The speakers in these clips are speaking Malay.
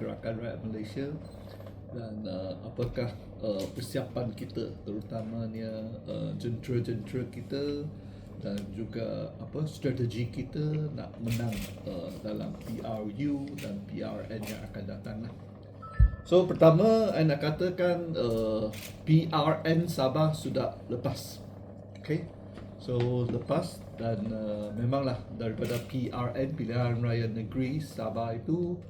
Gerakan Rakyat Malaysia dan uh, apakah uh, persiapan kita terutamanya uh, jentera-jentera kita dan juga apa strategi kita nak menang uh, dalam PRU dan PRN yang akan datang lah. So pertama saya nak katakan uh, PRN Sabah sudah lepas. Okay. So lepas dan uh, memanglah daripada PRN Pilihan Raya Negeri Sabah itu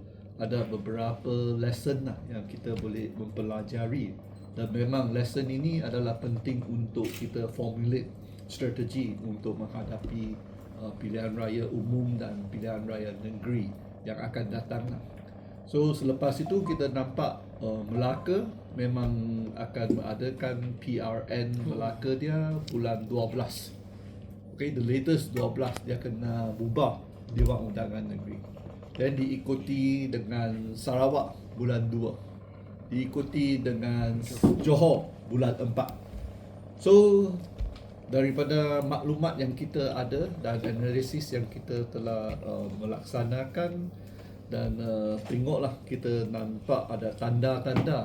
ada beberapa lesson lah yang kita boleh mempelajari dan memang lesson ini adalah penting untuk kita formulate strategi untuk menghadapi uh, pilihan raya umum dan pilihan raya negeri yang akan datang lah. So selepas itu kita nampak uh, Melaka memang akan mengadakan PRN Melaka dia bulan 12. Okay, the latest 12 dia kena bubar Dewan Undangan Negeri. Dan diikuti dengan Sarawak bulan 2. Diikuti dengan Johor bulan 4. So daripada maklumat yang kita ada dan analisis yang kita telah uh, melaksanakan dan uh, tengoklah kita nampak ada tanda-tanda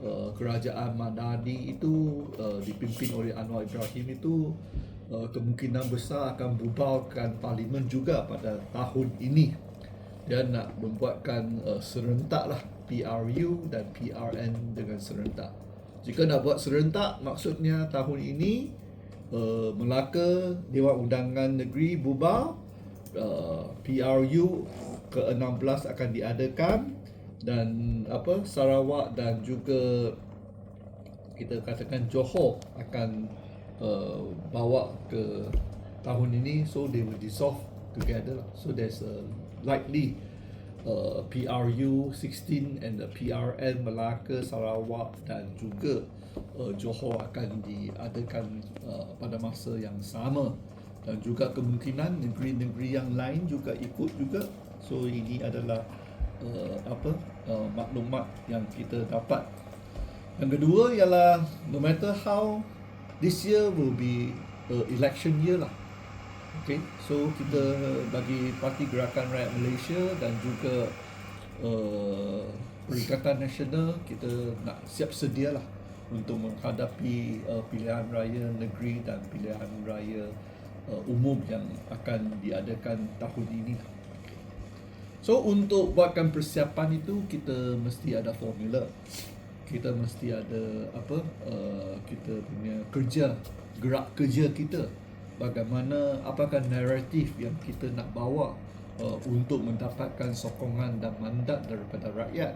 uh, kerajaan Madani itu uh, dipimpin oleh Anwar Ibrahim itu uh, kemungkinan besar akan bubarkan parlimen juga pada tahun ini dan nak membuatkan uh, serentak lah. PRU dan PRN dengan serentak. Jika nak buat serentak maksudnya tahun ini uh, Melaka Dewan Undangan Negeri bubar uh, PRU ke-16 akan diadakan dan apa Sarawak dan juga kita katakan Johor akan uh, bawa ke tahun ini. So they will dissolve together. So there's a likely uh, PRU 16 and the PRN Melaka Sarawak dan juga uh, Johor akan diadakan uh, pada masa yang sama. Dan juga kemungkinan negeri-negeri yang lain juga ikut juga. So ini adalah uh, apa uh, maklumat yang kita dapat. Yang kedua ialah no matter how this year will be uh, election year lah okay so kita bagi Parti Gerakan Rakyat Malaysia dan juga uh, Perikatan Nasional kita nak siap sedia lah untuk menghadapi uh, pilihan raya negeri dan pilihan raya uh, umum yang akan diadakan tahun ini. So untuk buatkan persiapan itu kita mesti ada formula. Kita mesti ada apa uh, kita punya kerja gerak kerja kita. Bagaimana apakah naratif yang kita nak bawa uh, untuk mendapatkan sokongan dan mandat daripada rakyat.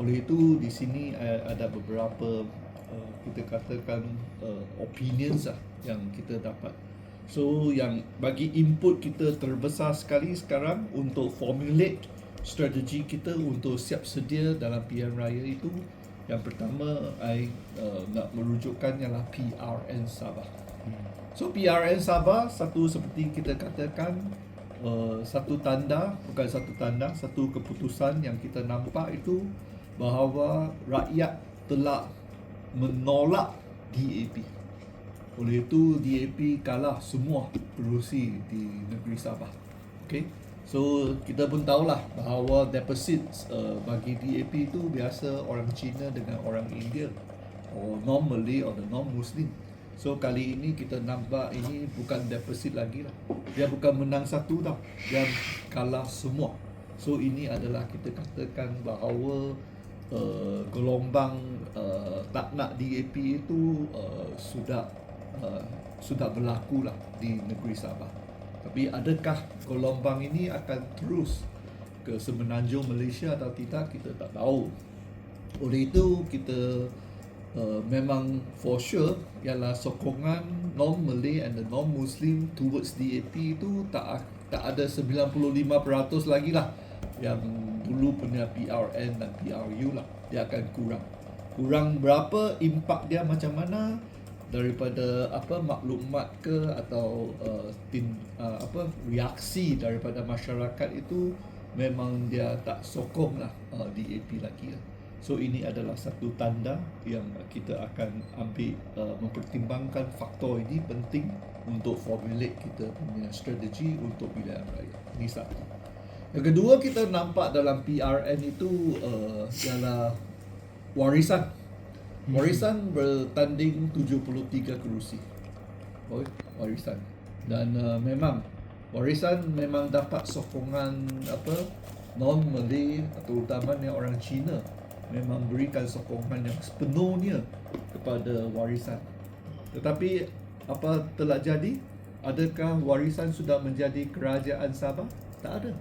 Oleh itu di sini uh, ada beberapa Uh, kita katakan uh, opinions lah yang kita dapat. So yang bagi input kita terbesar sekali sekarang untuk formulate strategi kita untuk siap sedia dalam pilihan raya itu yang pertama I uh, nak merujukkan ialah PRN Sabah. So PRN Sabah satu seperti kita katakan uh, satu tanda bukan satu tanda satu keputusan yang kita nampak itu bahawa rakyat telah menolak DAP. Oleh itu DAP kalah semua perusi di negeri Sabah. Okay. So kita pun tahulah bahawa deposit uh, bagi DAP itu biasa orang Cina dengan orang India or non Malay or the non Muslim. So kali ini kita nampak ini bukan deposit lagi lah. Dia bukan menang satu tau. Dia kalah semua. So ini adalah kita katakan bahawa uh, gelombang uh, tak nak DAP itu uh, sudah uh, sudah berlaku lah di negeri Sabah. Tapi adakah gelombang ini akan terus ke semenanjung Malaysia atau tidak kita tak tahu. Oleh itu kita uh, memang for sure ialah sokongan non-Malay and the non-Muslim towards DAP itu tak tak ada 95% lagi lah yang dulu punya PRN dan PRU lah dia akan kurang kurang berapa impak dia macam mana daripada apa maklumat ke atau uh, tin, uh, apa reaksi daripada masyarakat itu memang dia tak sokong lah uh, DAP lagi lah. So ini adalah satu tanda yang kita akan ambil uh, mempertimbangkan faktor ini penting untuk formulate kita punya strategi untuk pilihan raya. Ini satu. Yang kedua kita nampak dalam PRN itu uh, ialah warisan. Warisan bertanding 73 kerusi. Oh, warisan. Dan uh, memang warisan memang dapat sokongan apa non Malay atau utamanya orang Cina memang berikan sokongan yang sepenuhnya kepada warisan. Tetapi apa telah jadi? Adakah warisan sudah menjadi kerajaan Sabah? Tak ada.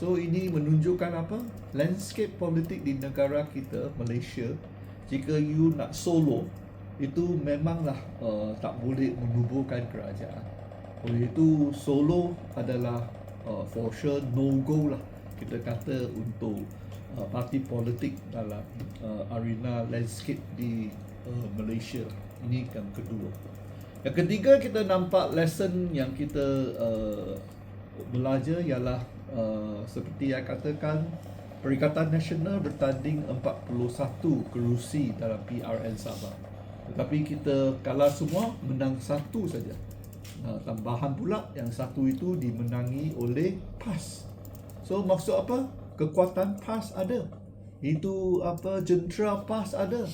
So ini menunjukkan apa? Landscape politik di negara kita, Malaysia, jika you nak solo, itu memanglah uh, tak boleh menubuhkan kerajaan. Oleh itu solo adalah uh, for sure no go lah kita kata untuk uh, parti politik dalam uh, arena landscape di uh, Malaysia. Ini yang kedua. Yang ketiga kita nampak lesson yang kita uh, belajar ialah uh, seperti yang katakan Perikatan Nasional bertanding 41 kerusi dalam PRN Sabah. Tetapi kita kalah semua menang satu saja. Uh, tambahan pula yang satu itu dimenangi oleh PAS. So maksud apa? Kekuatan PAS ada. Itu apa jentera PAS ada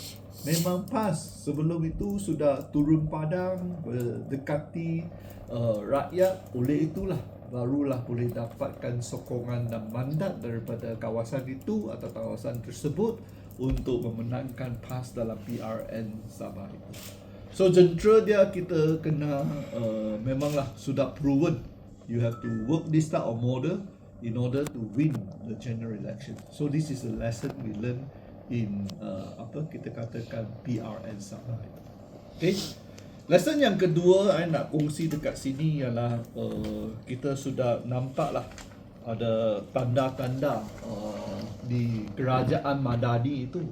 memang pas sebelum itu sudah turun padang mendekati uh, rakyat oleh itulah barulah boleh dapatkan sokongan dan mandat daripada kawasan itu atau kawasan tersebut untuk memenangkan PAS dalam PRN Sabah itu. So jentera dia kita kena uh, memanglah sudah proven you have to work this type of model in order to win the general election. So this is a lesson we learn in uh, apa kita katakan PRN Sabah. Okay. Lesson yang kedua saya nak kongsi dekat sini ialah uh, kita sudah nampak lah ada tanda-tanda uh, di kerajaan Madani itu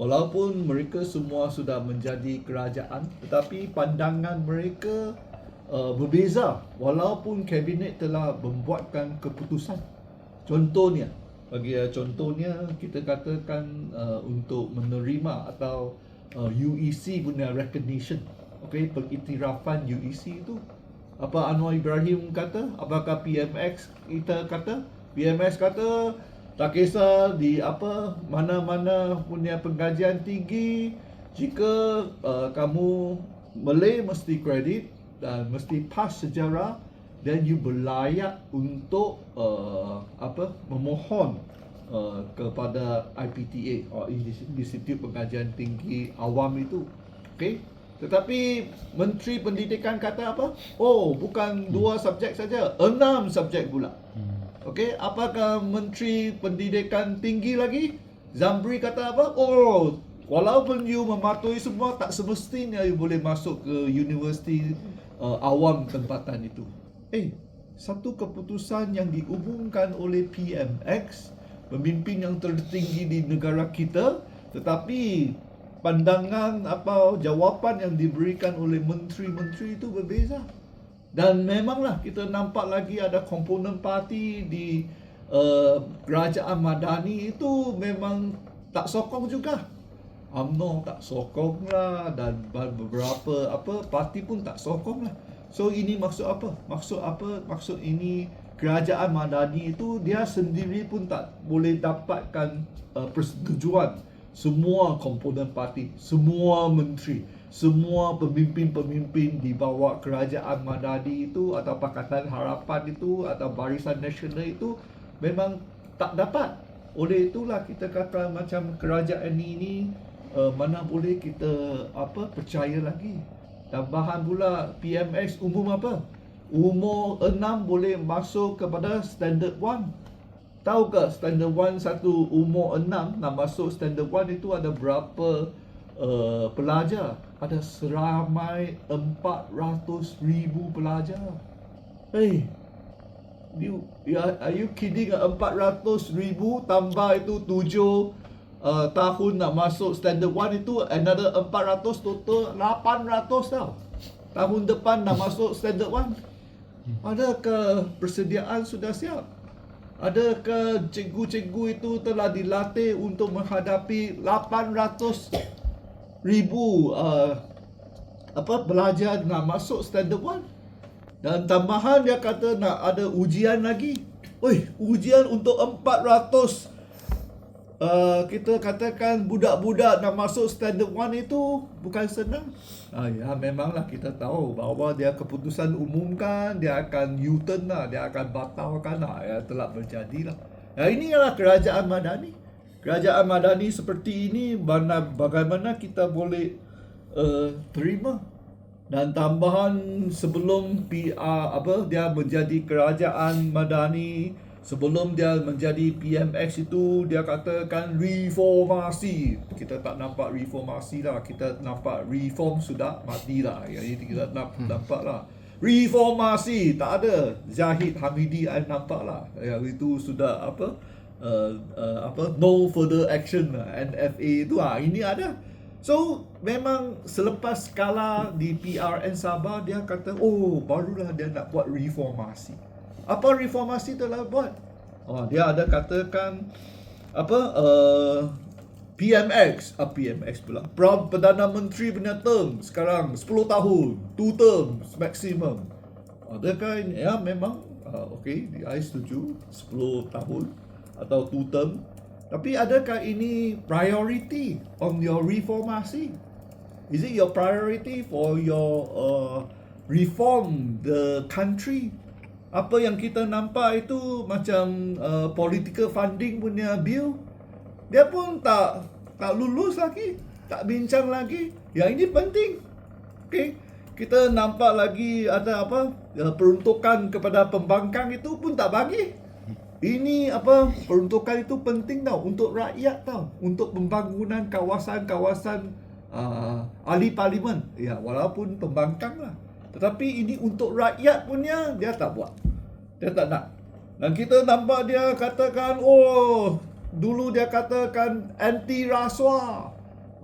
walaupun mereka semua sudah menjadi kerajaan tetapi pandangan mereka uh, berbeza. Walaupun kabinet telah membuatkan keputusan. Contohnya bagi uh, contohnya kita katakan uh, untuk menerima atau uh, UEC punya recognition. Okey pengiktirafan UEC itu apa Anwar Ibrahim kata apakah PMX kita kata? PMX kata tak kisah di apa mana-mana punya pengkajian tinggi jika uh, kamu Malay mesti kredit dan mesti pas sejarah dan you berlayak untuk uh, apa memohon uh, kepada IPTA atau Institut Pengajian Tinggi Awam itu. Okey. Tetapi Menteri Pendidikan kata apa? Oh, bukan dua subjek saja, enam subjek pula. Hmm. Okey, apakah Menteri Pendidikan Tinggi lagi? Zambri kata apa? Oh, walaupun you mematuhi semua tak semestinya you boleh masuk ke universiti uh, awam tempatan itu. Eh, satu keputusan yang diumumkan oleh PMX, pemimpin yang tertinggi di negara kita, tetapi pandangan apa jawapan yang diberikan oleh menteri-menteri itu berbeza. Dan memanglah kita nampak lagi ada komponen parti di uh, kerajaan Madani itu memang tak sokong juga. UMNO tak sokong lah dan beberapa apa parti pun tak sokong lah. So ini maksud apa? Maksud apa? Maksud ini kerajaan Madani itu dia sendiri pun tak boleh dapatkan uh, persetujuan semua komponen parti, semua menteri, semua pemimpin-pemimpin di bawah kerajaan Madani itu atau Pakatan Harapan itu atau Barisan Nasional itu memang tak dapat. Oleh itulah kita kata macam kerajaan ini uh, mana boleh kita apa percaya lagi. Tambahan pula PMX umum apa? Umur 6 boleh masuk kepada standard 1. Tahu ke standard 1 satu umur 6 nak masuk standard 1 itu ada berapa uh, pelajar? Ada seramai 400 ribu pelajar. Hey, you, you are, are you kidding? 400 ribu tambah itu 7 uh, tahun nak masuk standard 1 itu another 400 total 800 tau. Tahun depan nak masuk standard 1. Adakah persediaan sudah siap? Adakah cikgu-cikgu itu telah dilatih untuk menghadapi 800 ribu uh, apa belajar nak masuk standard 1? Dan tambahan dia kata nak ada ujian lagi. Oi, ujian untuk 400 uh, kita katakan budak-budak nak masuk standard 1 itu bukan senang. Ah, ya, memanglah kita tahu bahawa dia keputusan umumkan, dia akan U-turn lah, dia akan batalkan lah. Ya, telah berjadi lah. Ya, ini adalah kerajaan Madani. Kerajaan Madani seperti ini, mana, bagaimana kita boleh uh, terima? Dan tambahan sebelum PR apa dia menjadi kerajaan Madani sebelum dia menjadi PMX itu dia katakan reformasi. Kita tak nampak reformasi lah. Kita nampak reform sudah mati lah. Jadi kita nak hmm. nampak lah. Reformasi tak ada. Zahid Hamidi I nampak lah. Yang itu sudah apa uh, uh, apa no further action lah. NFA itu ah ini ada. So memang selepas kala di PRN Sabah dia kata oh barulah dia nak buat reformasi. Apa reformasi telah buat? Oh, dia ada katakan apa uh, PMX, uh, ah, PMX pula. Pram Perdana Menteri punya term sekarang 10 tahun, 2 terms maximum. Adakah ini ya memang uh, okey, I setuju 10 tahun atau 2 term. Tapi adakah ini priority on your reformasi? Is it your priority for your uh, reform the country apa yang kita nampak itu macam uh, political funding punya bill dia pun tak tak lulus lagi tak bincang lagi. Yang ini penting. Okey kita nampak lagi ada apa uh, peruntukan kepada pembangkang itu pun tak bagi. Ini apa peruntukan itu penting tau untuk rakyat tau untuk pembangunan kawasan-kawasan uh, ahli parlimen. Ya walaupun pembangkang lah tetapi ini untuk rakyat punya dia tak buat. Dia tak nak. Dan kita nampak dia katakan, oh, dulu dia katakan anti rasuah.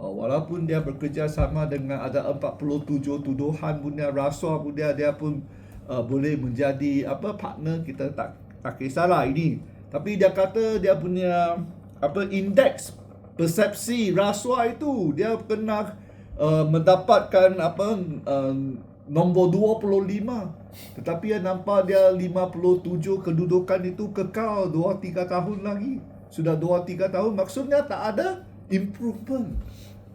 Oh, walaupun dia bekerjasama dengan ada 47 tuduhan punya rasuah pun dia, dia pun uh, boleh menjadi apa partner kita tak tak kisahlah ini. Tapi dia kata dia punya apa indeks persepsi rasuah itu dia pernah uh, mendapatkan apa uh, nombor 25 tetapi yang nampak dia 57 kedudukan itu kekal 2 3 tahun lagi. Sudah 2 3 tahun maksudnya tak ada improvement.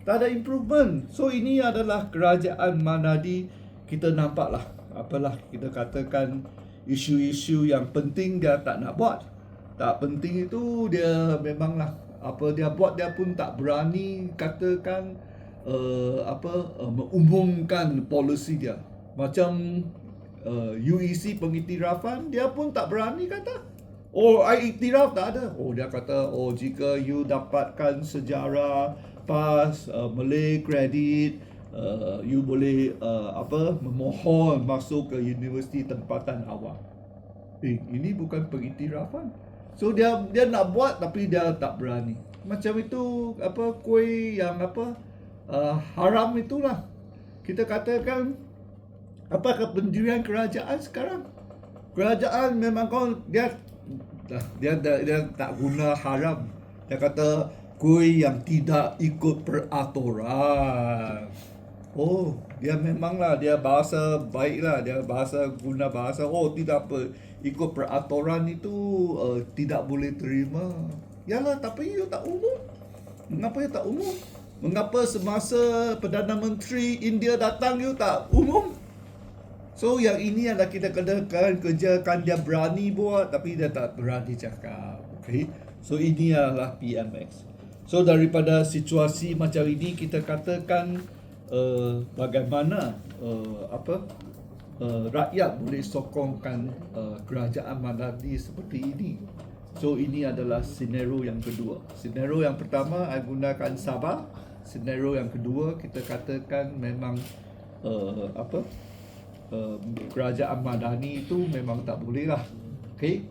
Tak ada improvement. So ini adalah kerajaan Manadi. Kita nampaklah apalah kita katakan isu-isu yang penting dia tak nak buat. Tak penting itu dia memanglah apa dia buat dia pun tak berani katakan uh, apa uh, mengumumkan polisi dia. Macam uh, UEC pengiktirafan dia pun tak berani kata oh I iktiraf tak ada. Oh dia kata oh jika you dapatkan sejarah pas uh, Malay credit uh, you boleh uh, apa memohon masuk ke universiti tempatan awam eh ini bukan pengiktirafan. So dia dia nak buat tapi dia tak berani. Macam itu apa kuih yang apa uh, haram itulah. Kita katakan apakah pendirian kerajaan sekarang? Kerajaan memang kau dia dia dia, dia tak guna haram. Dia kata kuih yang tidak ikut peraturan. Oh dia memanglah dia bahasa baiklah. Dia bahasa guna bahasa oh tidak apa ikut peraturan itu uh, tidak boleh terima. Yalah tapi you tak umum. Mengapa you tak umum? Mengapa semasa Perdana Menteri India datang you tak umum? So yang ini adalah kita kenakan kerjakan dia berani buat tapi dia tak berani cakap. Okay. So ini adalah PMX. So daripada situasi macam ini kita katakan uh, bagaimana uh, apa uh, rakyat boleh sokongkan uh, kerajaan Madani seperti ini. So ini adalah senario yang kedua. Senario yang pertama saya gunakan Sabah. Senario yang kedua kita katakan memang uh, apa? Uh, kerajaan Madani itu memang tak boleh lah. Okay?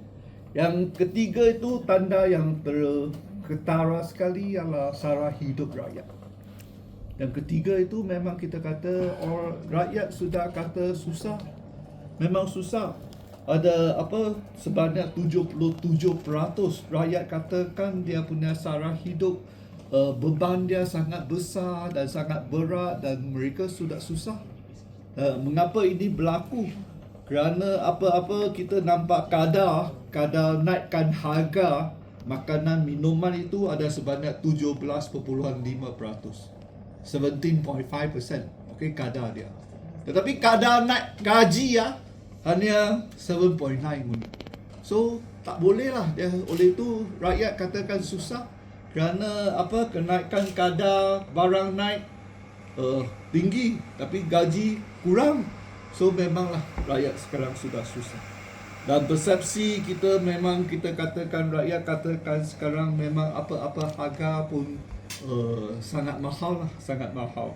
Yang ketiga itu tanda yang terketara sekali ialah sara hidup rakyat. Yang ketiga itu memang kita kata orang rakyat sudah kata susah. Memang susah ada apa sebanyak 77% rakyat katakan dia punya sara hidup uh, beban dia sangat besar dan sangat berat dan mereka sudah susah. Uh, mengapa ini berlaku? kerana apa-apa kita nampak kadar kadar naikkan harga makanan minuman itu ada sebanyak 17.5%. 17.5% okey kadar dia. Tetapi kadar naik gaji ya hanya 7.9 unit. So tak boleh lah dia oleh itu rakyat katakan susah kerana apa kenaikan kadar barang naik uh, tinggi tapi gaji kurang. So memanglah rakyat sekarang sudah susah. Dan persepsi kita memang kita katakan rakyat katakan sekarang memang apa-apa harga pun uh, sangat mahal lah sangat mahal.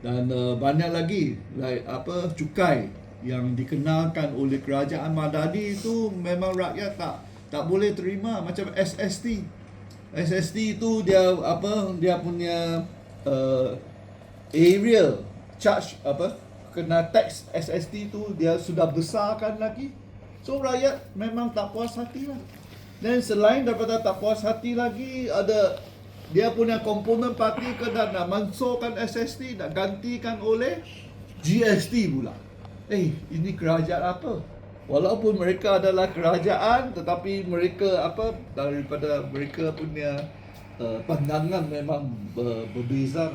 Dan uh, banyak lagi like apa cukai yang dikenalkan oleh kerajaan Madani itu memang rakyat tak tak boleh terima. Macam SST. SST itu dia apa dia punya uh, area charge apa kena tax SST itu dia sudah besarkan lagi. So rakyat memang tak puas hati lah. Dan selain daripada tak puas hati lagi ada dia punya komponen parti kena nak mansuhkan SST nak gantikan oleh GST pula. Eh, ini kerajaan apa? Walaupun mereka adalah kerajaan tetapi mereka apa daripada mereka punya uh, pandangan memang ber, berbeza.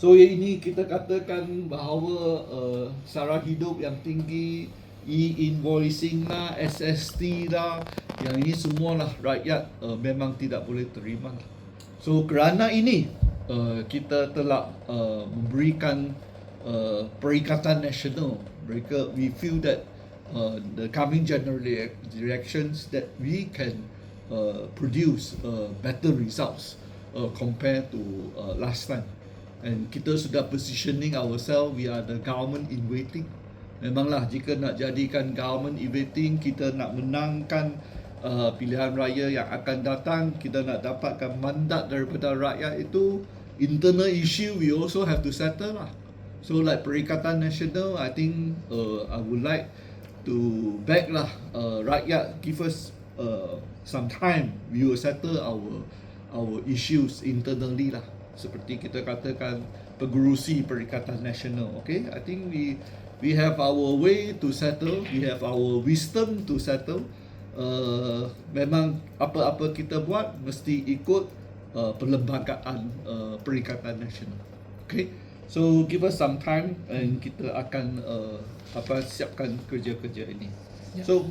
So ini kita katakan bahawa uh, sara hidup yang tinggi, e-invoicing lah, SST lah, yang ini semualah rakyat uh, memang tidak boleh terima. So kerana ini uh, kita telah uh, memberikan uh, perikatan nasional mereka we feel that uh, the coming general directions that we can uh, produce uh, better results uh, compared to uh, last time and kita sudah positioning ourselves we are the government in waiting memanglah jika nak jadikan government in waiting kita nak menangkan uh, pilihan raya yang akan datang kita nak dapatkan mandat daripada rakyat itu internal issue we also have to settle lah So like Perikatan Nasional, I think uh, I would like to beg lah uh, rakyat give us uh, some time. We will settle our our issues internally lah. Seperti kita katakan pengurusi Perikatan Nasional. Okay, I think we we have our way to settle. We have our wisdom to settle. Uh, memang apa-apa kita buat mesti ikut uh, perlembagaan uh, Perikatan Nasional. Okay. So give us some time and kita akan uh, apa siapkan kerja-kerja ini. Yeah. So